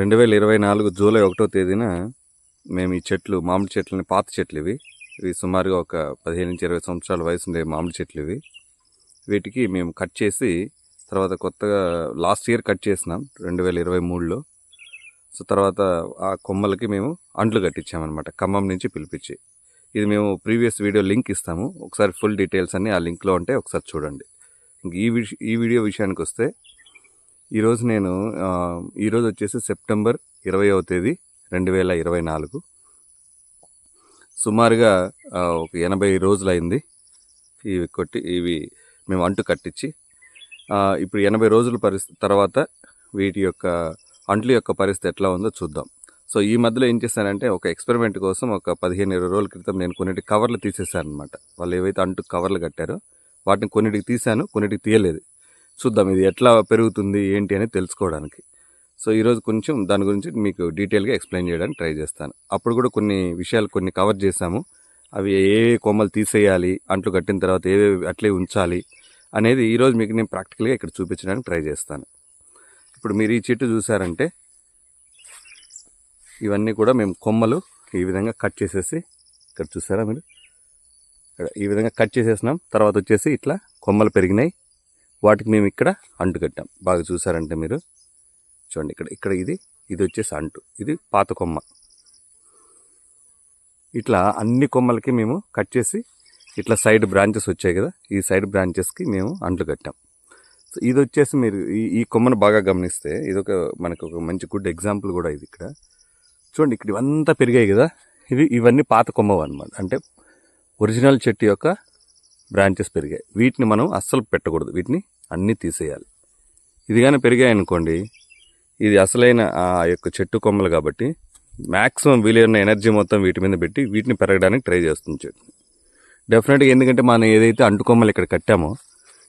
రెండు వేల ఇరవై నాలుగు జూలై ఒకటో తేదీన మేము ఈ చెట్లు మామిడి చెట్లని పాత చెట్లు ఇవి. ఇవి సుమారుగా ఒక పదిహేను నుంచి ఇరవై సంవత్సరాల వయసు ఉండే మామిడి చెట్లు ఇవి. వీటికి మేము కట్ చేసి తర్వాత కొత్తగా లాస్ట్ ఇయర్ కట్ చేసినాం రెండు వేల ఇరవై మూడులో. సో తర్వాత ఆ కొమ్మలకి మేము అంట్లు కట్టించామన్నమాట ఖమ్మం నుంచి పిలిపించి. ఇది మేము ప్రీవియస్ వీడియో లింక్ ఇస్తాము ఒకసారి ఫుల్ డీటెయిల్స్ అన్ని ఆ లింక్లో ఉంటే ఒకసారి చూడండి. ఇంక ఈ విష ఈ వీడియో విషయానికి వస్తే ఈరోజు నేను ఈరోజు వచ్చేసి సెప్టెంబర్ ఇరవైవ తేదీ రెండు వేల ఇరవై నాలుగు. సుమారుగా ఒక ఎనభై రోజులైంది. ఇవి కొట్టి ఇవి మేము అంటు కట్టించి ఇప్పుడు ఎనభై రోజుల పరిస్థితి తర్వాత వీటి యొక్క అంట్ల యొక్క పరిస్థితి ఎట్లా ఉందో చూద్దాం. సో ఈ మధ్యలో ఏం చేశానంటే ఒక ఎక్స్పెరిమెంట్ కోసం ఒక పదిహేను ఇరవై రోజుల క్రితం నేను కొన్నిటి కవర్లు తీసేసాను అనమాట వాళ్ళు ఏవైతే అంటు కవర్లు కట్టారో వాటిని కొన్నిటికి తీశాను కొన్నిటికి తీయలేదు. చూద్దాం ఇది ఎట్లా పెరుగుతుంది ఏంటి అని తెలుసుకోవడానికి. సో ఈరోజు కొంచెం దాని గురించి మీకు డీటెయిల్గా ఎక్స్ప్లెయిన్ చేయడానికి ట్రై చేస్తాను. అప్పుడు కూడా కొన్ని విషయాలు కొన్ని కవర్ చేశాము. అవి ఏ కొమ్మలు తీసేయాలి అంట్లు కట్టిన తర్వాత ఏవేవి అట్లే ఉంచాలి అనేది ఈరోజు మీకు నేను ప్రాక్టికల్గా ఇక్కడ చూపించడానికి ట్రై చేస్తాను. ఇప్పుడు మీరు ఈ చెట్టు చూసారంటే ఇవన్నీ కూడా మేము కొమ్మలు ఈ విధంగా కట్ చేసేసి ఇక్కడ చూసారా మీరు? ఈ విధంగా కట్ చేసేసినాం. తర్వాత వచ్చేసి ఇట్లా కొమ్మలు పెరిగినాయి. వాటికి మేము ఇక్కడ అంటు కట్టాం బాగా చూసారంటే మీరు? చూడండి ఇక్కడ ఇక్కడ ఇది ఇది వచ్చేసి అంటు. ఇది పాత కొమ్మ. ఇట్లా అన్ని కొమ్మలకి మేము కట్ చేసి ఇట్లా సైడ్ బ్రాంచెస్ వచ్చాయి కదా ఈ సైడ్ బ్రాంచెస్కి మేము అంట్లు కట్టాం. సో ఇది వచ్చేసి మీరు ఈ ఈ కొమ్మను బాగా గమనిస్తే ఇది ఒక మనకు ఒక మంచి గుడ్ ఎగ్జాంపుల్ కూడా ఇది ఇక్కడ. చూడండి ఇక్కడ ఇవంతా పెరిగాయి కదా ఇవి ఇవన్నీ పాత కొమ్మవు అనమాట అంటే ఒరిజినల్ చెట్టు యొక్క బ్రాంచెస్ పెరిగాయి. వీటిని మనం అస్సలు పెట్టకూడదు. వీటిని అన్నీ తీసేయాలి. ఇది కానీ పెరిగాయి అనుకోండి ఇది అసలైన ఆ యొక్క చెట్టు కొమ్మలు కాబట్టి మ్యాక్సిమం వీలైన ఎనర్జీ మొత్తం వీటి మీద పెట్టి వీటిని పెరగడానికి ట్రై చేస్తుంది చెట్టు. డెఫినెట్గా ఎందుకంటే మనం ఏదైతే అంటుకొమ్మలు ఇక్కడ కట్టామో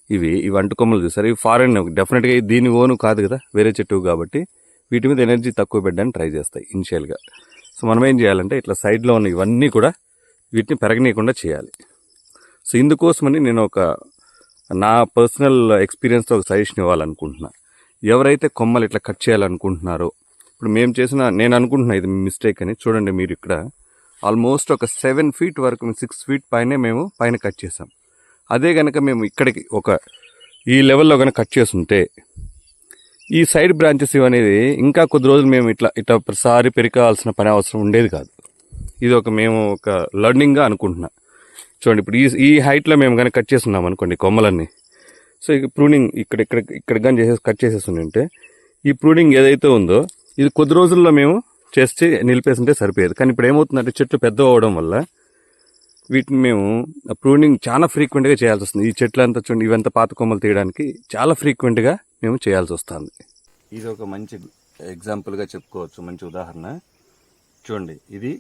ఇవి ఇవి అంటుకొమ్మలు చూసారు? ఇవి ఫారెన్ డెఫినెట్గా దీని ఓను కాదు కదా వేరే చెట్టు కాబట్టి వీటి మీద ఎనర్జీ తక్కువ పెట్టడానికి ట్రై చేస్తాయి ఇనిషియల్గా సో మనం ఏం చేయాలంటే ఇట్లా సైడ్లో ఉన్న ఇవన్నీ కూడా వీటిని పెరగనీయకుండా చేయాలి. సో ఇందుకోసమని నేను ఒక నా పర్సనల్ ఎక్స్పీరియన్స్తో ఒక సజెషన్ ఇవ్వాలనుకుంటున్నా. ఎవరైతే కొమ్మలు ఇట్లా కట్ చేయాలనుకుంటున్నారో ఇప్పుడు మేము చేసిన నేను అనుకుంటున్నా ఇది మిస్టేక్ అని చూడండి మీరు ఇక్కడ. ఆల్మోస్ట్ ఒక సెవెన్ ఫీట్ వరకు సిక్స్ ఫీట్ పైనే మేము పైన కట్ చేసాం అదే కనుక మేము ఇక్కడికి ఒక ఈ లెవెల్లో కనుక కట్ చేస్తుంటే ఈ సైడ్ బ్రాంచెస్ ఇవనేది ఇంకా కొద్ది రోజులు మేము ఇట్లా ఇట్లా ప్రతిసారి పెరికాల్సిన పని అవసరం ఉండేది కాదు. ఇది ఒక మేము ఒక లర్నింగ్గా అనుకుంటున్నా. చూడండి ఇప్పుడు ఈ ఈ హైట్లో మేము కానీ కట్ చేస్తున్నాం అనుకోండి కొమ్మలన్నీ. సో ఇక ప్రూనింగ్ ఇక్కడ ఇక్కడ ఇక్కడ కానీ చేసేసి కట్ చేసేస్తుంటే ఈ ప్రూనింగ్ ఏదైతే ఉందో ఇది కొద్ది రోజుల్లో మేము చేస్తే నిలిపేస్తుంటే సరిపోయేది. కానీ ఇప్పుడు ఏమవుతుందంటే చెట్లు పెద్ద అవడం వల్ల వీటిని మేము ప్రూనింగ్ చాలా ఫ్రీక్వెంట్గా చేయాల్సి వస్తుంది. ఈ చెట్లు అంతా చూడండి ఇవంతా పాత కొమ్మలు తీయడానికి చాలా ఫ్రీక్వెంట్గా మేము చేయాల్సి వస్తుంది. ఇది ఒక మంచి ఎగ్జాంపుల్గా చెప్పుకోవచ్చు మంచి ఉదాహరణ. చూడండి ఇది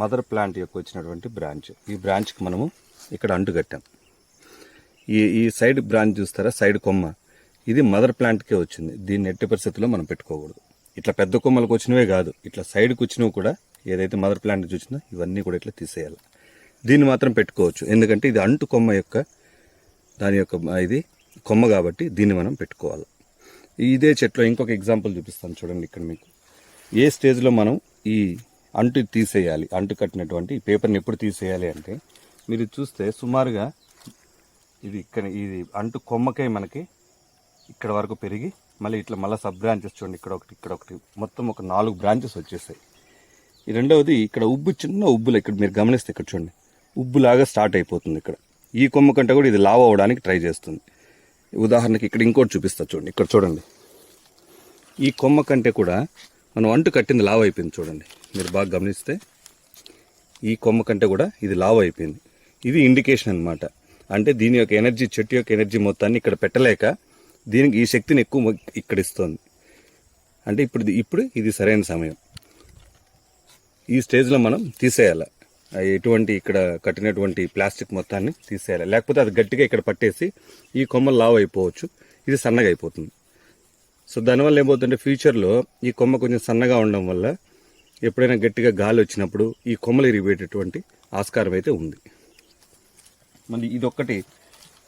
మదర్ ప్లాంట్ యొక్క వచ్చినటువంటి బ్రాంచ్. ఈ బ్రాంచ్కి మనము ఇక్కడ అంటు కట్టాం. ఈ ఈ సైడ్ బ్రాంచ్ చూస్తారా? సైడ్ కొమ్మ. ఇది మదర్ ప్లాంట్కే వచ్చింది. దీన్ని ఎట్టి పరిస్థితుల్లో మనం పెట్టుకోకూడదు. ఇట్లా పెద్ద కొమ్మలకు వచ్చినవే కాదు. ఇట్లా సైడ్కి వచ్చినవి కూడా ఏదైతే మదర్ ప్లాంట్ చూసినా ఇవన్నీ కూడా ఇట్లా తీసేయాలి. దీన్ని మాత్రం పెట్టుకోవచ్చు. ఎందుకంటే ఇది అంటు కొమ్మ యొక్క దాని యొక్క ఇది కొమ్మ కాబట్టి దీన్ని మనం పెట్టుకోవాలి. ఇదే చెట్లో ఇంకొక ఎగ్జాంపుల్ చూపిస్తాను చూడండి ఇక్కడ మీకు. ఏ స్టేజ్లో మనం ఈ అంటు తీసేయాలి అంటు కట్టినటువంటి పేపర్ని ఎప్పుడు తీసేయాలి అంటే మీరు చూస్తే సుమారుగా ఇది ఇక్కడ ఇది అంటు కొమ్మకే మనకి ఇక్కడ వరకు పెరిగి మళ్ళీ ఇట్లా మళ్ళీ సబ్ బ్రాంచెస్ చూడండి ఇక్కడ ఒకటి ఇక్కడ ఒకటి. మొత్తం ఒక నాలుగు బ్రాంచెస్ వచ్చేసాయి. ఈ రెండవది ఇక్కడ ఉబ్బు చిన్న ఉబ్బులు ఇక్కడ మీరు గమనిస్తే ఇక్కడ చూడండి. ఉబ్బులాగా స్టార్ట్ అయిపోతుంది ఇక్కడ. ఈ కొమ్మ కంటే కూడా ఇది లావ్ అవ్వడానికి ట్రై చేస్తుంది. ఉదాహరణకి ఇక్కడ ఇంకోటి చూపిస్తా చూడండి ఇక్కడ చూడండి. ఈ కొమ్మ కంటే కూడా మనం అంటు కట్టింది లావ్ అయిపోయింది చూడండి. మీరు బాగా గమనిస్తే ఈ కొమ్మ కంటే కూడా ఇది లావ్ అయిపోయింది. ఇది ఇండికేషన్ అన్నమాట. అంటే దీని యొక్క ఎనర్జీ చెట్టు యొక్క ఎనర్జీ మొత్తాన్ని ఇక్కడ పెట్టలేక దీనికి ఈ శక్తిని ఎక్కువ ఇక్కడ ఇస్తుంది. అంటే ఇప్పుడు ఇప్పుడు ఇది సరైన సమయం. ఈ స్టేజ్లో మనం తీసేయాలి. ఎటువంటి ఇక్కడ కట్టినటువంటి ప్లాస్టిక్ మొత్తాన్ని తీసేయాలి. లేకపోతే అది గట్టిగా ఇక్కడ పట్టేసి ఈ కొమ్మలు లావ్ అయిపోవచ్చు. ఇది సన్నగా అయిపోతుంది. సో దానివల్ల ఏమవుతుందంటే ఫ్యూచర్లో ఈ కొమ్మ కొంచెం సన్నగా ఉండడం వల్ల ఎప్పుడైనా గట్టిగా గాలి వచ్చినప్పుడు ఈ కొమ్మలు ఇరిగిపోయేటటువంటి ఆస్కారం అయితే ఉంది. మళ్ళీ ఇదొక్కటి.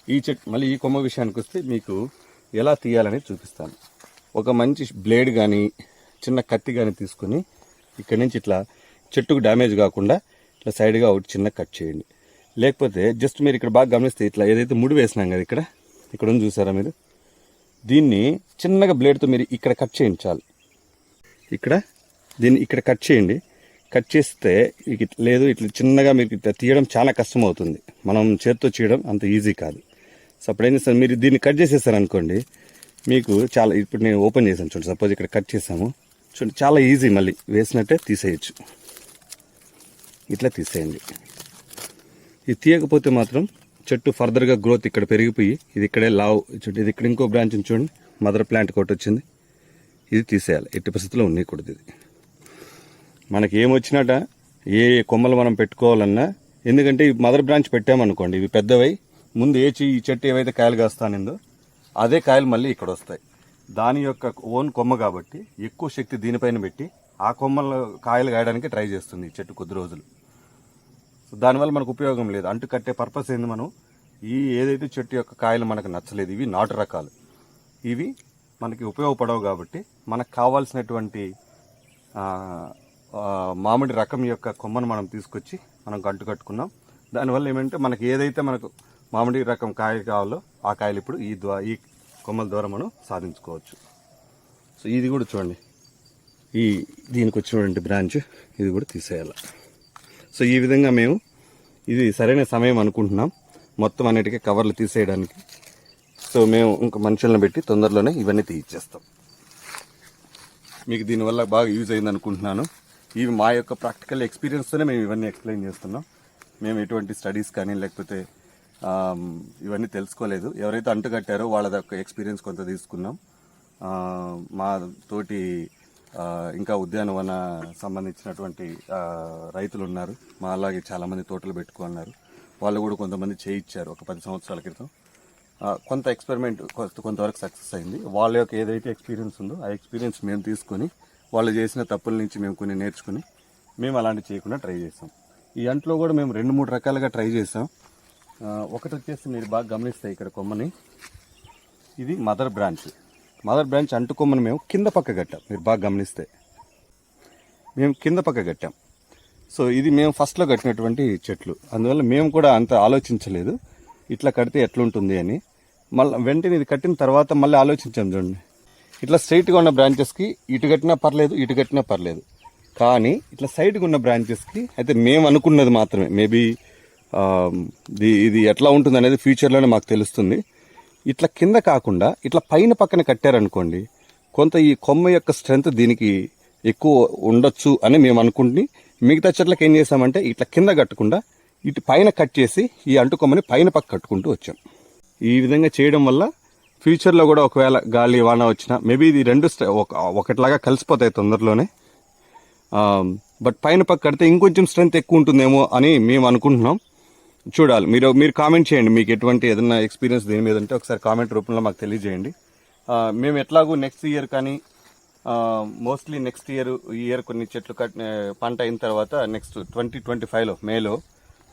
ఈ చెట్ మళ్ళీ ఈ కొమ్మ విషయానికి వస్తే మీకు ఎలా తీయాలని చూపిస్తాను. ఒక మంచి బ్లేడ్ కానీ చిన్న కత్తి కానీ తీసుకొని ఇక్కడి నుంచి ఇట్లా చెట్టుకు డ్యామేజ్ కాకుండా ఇట్లా సైడ్గా ఒకటి చిన్న కట్ చేయండి. లేకపోతే జస్ట్ మీరు ఇక్కడ బాగా గమనిస్తే ఇట్లా ఏదైతే ముడి వేసినాం కదా ఇక్కడ ఇక్కడ ఉంది చూసారా మీరు? దీన్ని చిన్నగా బ్లేడ్తో మీరు ఇక్కడ కట్ చేయించాలి. ఇక్కడ దీన్ని ఇక్కడ కట్ చేయండి. కట్ చేస్తే ఇక లేదు ఇట్లా చిన్నగా మీకు ఇట్లా తీయడం చాలా కష్టం అవుతుంది మనం చేత్తో చేయడం అంత ఈజీ కాదు. సో అప్పుడు ఏం చేస్తారు మీరు దీన్ని కట్ చేసేసారనుకోండి మీకు చాలా ఇప్పుడు నేను ఓపెన్ చేశాను చూడండి సపోజ్ ఇక్కడ కట్ చేసాము. చూడండి చాలా ఈజీ మళ్ళీ. వేసినట్టే తీసేయచ్చు. ఇట్లా తీసేయండి. ఇది తీయకపోతే మాత్రం చెట్టు ఫర్దర్గా గ్రోత్ ఇక్కడ పెరిగిపోయి ఇది ఇక్కడే లావ్ చూడండి ఇది ఇక్కడ ఇంకో బ్రాంచ్ చూడండి మదర్ ప్లాంట్ ఒకటి వచ్చింది. ఇది తీసేయాలి ఎట్టి పరిస్థితుల్లో ఉండకూడదు ఇది. మనకి ఏమొచ్చినట ఏ కొమ్మలు మనం పెట్టుకోవాలన్నా ఎందుకంటే ఈ మదర్ బ్రాంచ్ పెట్టామనుకోండి ఇవి పెద్దవై ముందు ఏ ఈ చెట్టు ఏవైతే కాయలు కాస్తానిందో అదే కాయలు మళ్ళీ ఇక్కడ వస్తాయి. దాని యొక్క ఓన్ కొమ్మ కాబట్టి ఎక్కువ శక్తి దీనిపైన పెట్టి ఆ కొమ్మల కాయలు కాయడానికి ట్రై చేస్తుంది ఈ చెట్టు కొద్ది రోజులు. సో దానివల్ల మనకు ఉపయోగం లేదు. అంటు కట్టే పర్పస్ ఏంది మనం? ఈ ఏదైతే చెట్టు యొక్క కాయలు మనకు నచ్చలేదు ఇవి నాటు రకాలు. ఇవి మనకి ఉపయోగపడవు కాబట్టి మనకు కావాల్సినటువంటి మామిడి రకం యొక్క కొమ్మను మనం తీసుకొచ్చి మనం గంటు కట్టుకున్నాం. దానివల్ల ఏమంటే మనకి ఏదైతే మనకు మామిడి రకం కాయ కావాలో ఆ కాయలు ఇప్పుడు ఈ ద్వా ఈ కొమ్మల ద్వారా మనం సాధించుకోవచ్చు. సో ఇది కూడా చూడండి. ఈ దీనికి వచ్చినటువంటి బ్రాంచ్ ఇది కూడా తీసేయాలి. సో ఈ విధంగా మేము ఇది సరైన సమయం అనుకుంటున్నాం. మొత్తం అన్నిటికీ కవర్లు తీసేయడానికి. సో మేము ఇంకా మనుషులను పెట్టి తొందరలోనే ఇవన్నీ తీయించేస్తాం మీకు దీనివల్ల బాగా యూజ్ అయింది అనుకుంటున్నాను. ఇవి మా యొక్క ప్రాక్టికల్ ఎక్స్పీరియన్స్తోనే మేము ఇవన్నీ ఎక్స్ప్లెయిన్ చేస్తున్నాం. మేము ఎటువంటి స్టడీస్ కానీ లేకపోతే ఇవన్నీ తెలుసుకోలేదు. ఎవరైతే అంటుకట్టారో వాళ్ళ యొక్క ఎక్స్పీరియన్స్ కొంత తీసుకున్నాం. మా తోటి ఇంకా ఉద్యానవన సంబంధించినటువంటి రైతులు ఉన్నారు మా అలాగే చాలామంది తోటలు పెట్టుకున్నారు. వాళ్ళు కూడా కొంతమంది చేయించారు ఒక పది సంవత్సరాల క్రితం. కొంత ఎక్స్పెరిమెంట్ కొంతవరకు సక్సెస్ అయింది. వాళ్ళ యొక్క ఏదైతే ఎక్స్పీరియన్స్ ఉందో ఆ ఎక్స్పీరియన్స్ మేము తీసుకొని వాళ్ళు చేసిన తప్పుల నుంచి మేము కొన్ని నేర్చుకుని మేము అలాంటి చేయకుండా ట్రై చేసాం ఈ అంట్లో కూడా మేము రెండు మూడు రకాలుగా ట్రై చేసాం ఒకటి వచ్చేసి మీరు బాగా గమనిస్తే ఇక్కడ కొమ్మని. ఇది మదర్ బ్రాంచ్. మదర్ బ్రాంచ్ అంటుకోమని మేము కింద పక్క కట్టాం. మీరు బాగా గమనిస్తే. మేము కింద పక్క కట్టాం. సో ఇది మేము ఫస్ట్లో కట్టినటువంటి చెట్లు. అందువల్ల మేము కూడా అంత ఆలోచించలేదు. ఇట్లా కడితే ఎట్లుంటుంది అని. మళ్ళీ వెంటనే ఇది కట్టిన తర్వాత మళ్ళీ ఆలోచించాం చూడండి. ఇట్లా స్ట్రైట్గా ఉన్న బ్రాంచెస్కి ఇటు కట్టినా పర్లేదు ఇటు కట్టినా పర్లేదు. కానీ ఇట్లా సైడ్కి ఉన్న బ్రాంచెస్కి అయితే మేము అనుకున్నది మాత్రమే. మేబీ ఇది ఎట్లా ఉంటుంది అనేది ఫ్యూచర్లోనే మాకు తెలుస్తుంది. ఇట్లా కింద కాకుండా ఇట్లా పైన పక్కన కట్టారనుకోండి కొంత ఈ కొమ్మ యొక్క స్ట్రెంగ్త్ దీనికి ఎక్కువ ఉండొచ్చు అని మేము అనుకుంటుని మిగతా చెట్లకు ఏం చేసామంటే ఇట్లా కింద కట్టకుండా ఇటు పైన కట్ చేసి ఈ అంటు కొమ్మని పైన పక్క కట్టుకుంటూ వచ్చాం. ఈ విధంగా చేయడం వల్ల ఫ్యూచర్లో కూడా ఒకవేళ గాలి వాన వచ్చినా మేబీ ఇది రెండు ఒక- ఒకటిలాగా కలిసిపోతాయి తొందరలోనే. బట్ పైన పక్క కడితే ఇంకొంచెం స్ట్రెంత్ ఎక్కువ ఉంటుందేమో అని మేము అనుకుంటున్నాం. చూడాలి. మీరు మీరు కామెంట్ చేయండి. మీకు ఎటువంటి ఏదైనా ఎక్స్పీరియన్స్ దీని మీద ఉంటే ఒకసారి కామెంట్ రూపంలో మాకు తెలియజేయండి. మేము ఎట్లాగూ నెక్స్ట్ ఇయర్ కానీ మోస్ట్లీ నెక్స్ట్ ఇయర్ ఈ ఇయర్ కొన్ని చెట్లు కట్ పంట అయిన తర్వాత నెక్స్ట్ ట్వంటీ ట్వంటీ ఫైవ్లో మేలో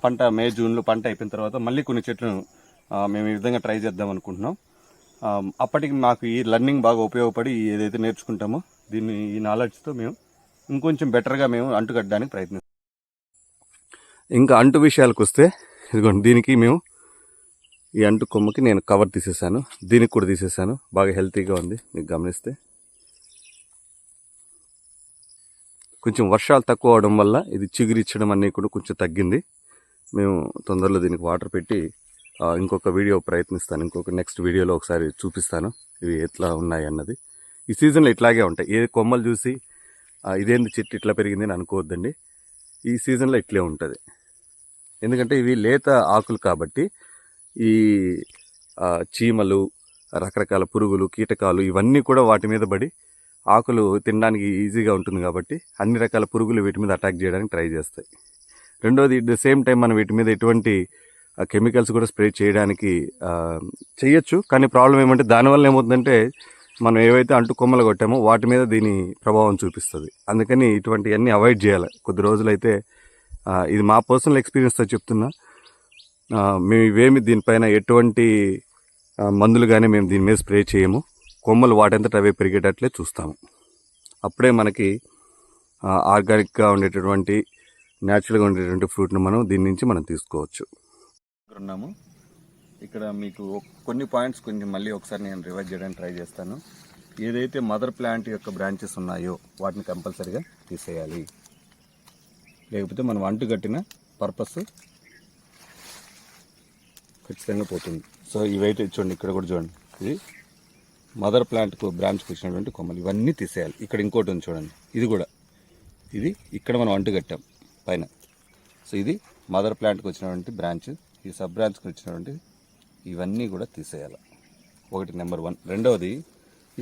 పంట మే జూన్లో పంట అయిపోయిన తర్వాత మళ్ళీ కొన్ని చెట్లను మేము ఈ విధంగా ట్రై చేద్దాం అనుకుంటున్నాం. అప్పటికి మాకు ఈ లర్నింగ్ బాగా ఉపయోగపడి ఏదైతే నేర్చుకుంటామో దీన్ని ఈ నాలెడ్జ్తో మేము ఇంకొంచెం బెటర్గా మేము అంటుకట్టడానికి ప్రయత్నిస్తాం. ఇంకా అంటు విషయాలకు వస్తే ఇదిగోండి దీనికి మేము ఈ అంటు కొమ్మకి నేను కవర్ తీసేసాను. దీనికి కూడా తీసేసాను. బాగా హెల్తీగా ఉంది. మీకు గమనిస్తే. కొంచెం వర్షాలు తక్కువ అవడం వల్ల ఇది చిగురిచ్చడం అన్నీ కూడా కొంచెం తగ్గింది. మేము తొందరలో దీనికి వాటర్ పెట్టి ఇంకొక వీడియో ప్రయత్నిస్తాను. ఇంకొక నెక్స్ట్ వీడియోలో ఒకసారి చూపిస్తాను. ఇవి ఎట్లా ఉన్నాయి అన్నది. ఈ సీజన్లో ఇట్లాగే ఉంటాయి. ఏ కొమ్మలు చూసి ఇదేంది చెట్టు ఇట్లా పెరిగింది అని అనుకోవద్దండి. ఈ సీజన్లో ఇట్లే ఉంటుంది. ఎందుకంటే ఇవి లేత ఆకులు కాబట్టి ఈ చీమలు రకరకాల పురుగులు కీటకాలు ఇవన్నీ కూడా వాటి మీద పడి ఆకులు తినడానికి ఈజీగా ఉంటుంది కాబట్టి అన్ని రకాల పురుగులు వీటి మీద అటాక్ చేయడానికి ట్రై చేస్తాయి. రెండోది ద సేమ్ టైం మనం వీటి మీద ఎటువంటి కెమికల్స్ కూడా స్ప్రే చేయడానికి చేయొచ్చు. కానీ ప్రాబ్లం ఏమంటే దానివల్ల ఏమవుతుందంటే మనం ఏవైతే అంటు కొమ్మలు కొట్టామో వాటి మీద దీని ప్రభావం చూపిస్తుంది. అందుకని ఇటువంటివన్నీ అవాయిడ్ చేయాలి. కొద్ది రోజులైతే ఇది మా పర్సనల్ ఎక్స్పీరియన్స్తో చెప్తున్నా. మేము ఇవేమి దీనిపైన ఎటువంటి మందులు కానీ మేము దీని మీద స్ప్రే చేయము. కొమ్మలు వాటంతట అవే పెరిగేటట్లే చూస్తాము. అప్పుడే మనకి ఆర్గానిక్గా ఉండేటటువంటి న్యాచురల్గా ఉండేటువంటి ఫ్రూట్ను మనం దీని నుంచి మనం తీసుకోవచ్చు. ఇక్కడ ఉన్నాము. ఇక్కడ మీకు కొన్ని పాయింట్స్ కొంచెం మళ్ళీ ఒకసారి నేను రివైజ్ చేయడానికి ట్రై చేస్తాను. ఏదైతే మదర్ ప్లాంట్ యొక్క బ్రాంచెస్ ఉన్నాయో వాటిని కంపల్సరీగా తీసేయాలి. లేకపోతే మనం అంటు కట్టిన పర్పస్ ఖచ్చితంగా పోతుంది. సో ఇవైతే చూడండి ఇక్కడ కూడా చూడండి. ఇది మదర్ ప్లాంట్కు బ్రాంచ్కి వచ్చినటువంటి కొమ్మలు. ఇవన్నీ తీసేయాలి. ఇక్కడ ఇంకోటి ఉంది చూడండి. ఇది కూడా. ఇది ఇక్కడ మనం అంటు కట్టాం పైన. సో ఇది మదర్ ప్లాంట్కి వచ్చినటువంటి బ్రాంచ్ ఈ సబ్ బ్రాంచ్కి వచ్చినటువంటి ఇవన్నీ కూడా తీసేయాలి. ఒకటి నెంబర్ వన్ రెండవది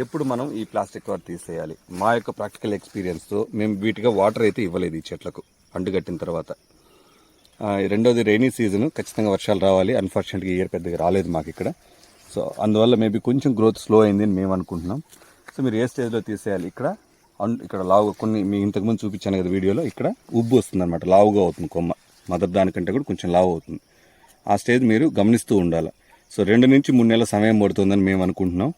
ఎప్పుడు మనం ఈ ప్లాస్టిక్ కవర్ తీసేయాలి? మా యొక్క ప్రాక్టికల్ ఎక్స్పీరియన్స్తో మేము వీటిగా వాటర్ అయితే ఇవ్వలేదు ఈ చెట్లకు. అంటుకట్టిన తర్వాత. రెండోది రైనీ సీజన్ ఖచ్చితంగా వర్షాలు రావాలి. అన్ఫార్చునేట్గా ఇయర్ పెద్దగా రాలేదు మాకు ఇక్కడ. సో అందువల్ల మేబీ కొంచెం గ్రోత్ స్లో అయింది అని మేము అనుకుంటున్నాం. సో మీరు ఏ స్టేజ్లో తీసేయాలి? ఇక్కడ ఇక్కడ లావుగా కొన్ని మీ ఇంతకుముందు చూపించాను కదా వీడియోలో ఇక్కడ ఉబ్బు వస్తుంది అనమాట లావుగా అవుతుంది కొమ్మ. మదర్ దానికంటే కూడా కొంచెం లావు అవుతుంది. ఆ స్టేజ్ మీరు గమనిస్తూ ఉండాలి. సో రెండు నుంచి మూడు నెలల సమయం పడుతుందని మేము అనుకుంటున్నాం.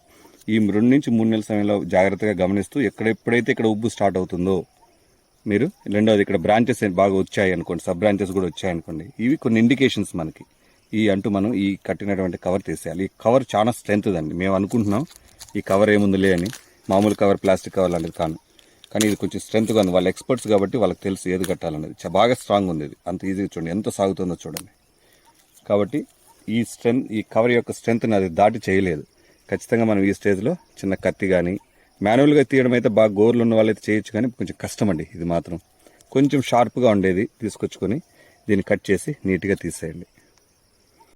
ఈ రెండు నుంచి మూడు నెలల సమయంలో జాగ్రత్తగా గమనిస్తూ ఎక్కడ ఎప్పుడైతే ఇక్కడ ఉబ్బు స్టార్ట్ అవుతుందో మీరు. రెండవది ఇక్కడ బ్రాంచెస్ బాగా వచ్చాయి అనుకోండి. సబ్ బ్రాంచెస్ కూడా వచ్చాయి అనుకోండి. ఇవి కొన్ని ఇండికేషన్స్ మనకి. ఈ అంటూ మనం ఈ కట్టినటువంటి కవర్ తీసేయాలి. ఈ కవర్ చాలా స్ట్రెంత్ అండి మేము అనుకుంటున్నాం ఈ కవర్ ఏముందిలే అని. మామూలు కవర్ ప్లాస్టిక్ కవర్ లాంటిది కాను కానీ ఇది కొంచెం స్ట్రెంత్గా ఉంది. వాళ్ళు ఎక్స్పర్ట్స్ కాబట్టి వాళ్ళకి తెలుసు ఏది కట్టాలనేది బాగా స్ట్రాంగ్ ఉంది ఇది. అంత ఈజీగా చూడండి. ఎంత సాగుతుందో చూడండి. కాబట్టి ఈ స్ట్రెంత్ ఈ కవర్ యొక్క స్ట్రెంత్ని అది దాటి చేయలేదు. ఖచ్చితంగా మనం ఈ స్టేజ్లో చిన్న కత్తి కానీ మాన్యువల్గా తీయడం అయితే బాగా గోర్లు ఉన్న వాళ్ళైతే చేయొచ్చు కానీ కొంచెం కష్టం అండి ఇది మాత్రం. కొంచెం షార్ప్గా ఉండేది తీసుకొచ్చుకొని దీన్ని కట్ చేసి నీట్గా తీసేయండి.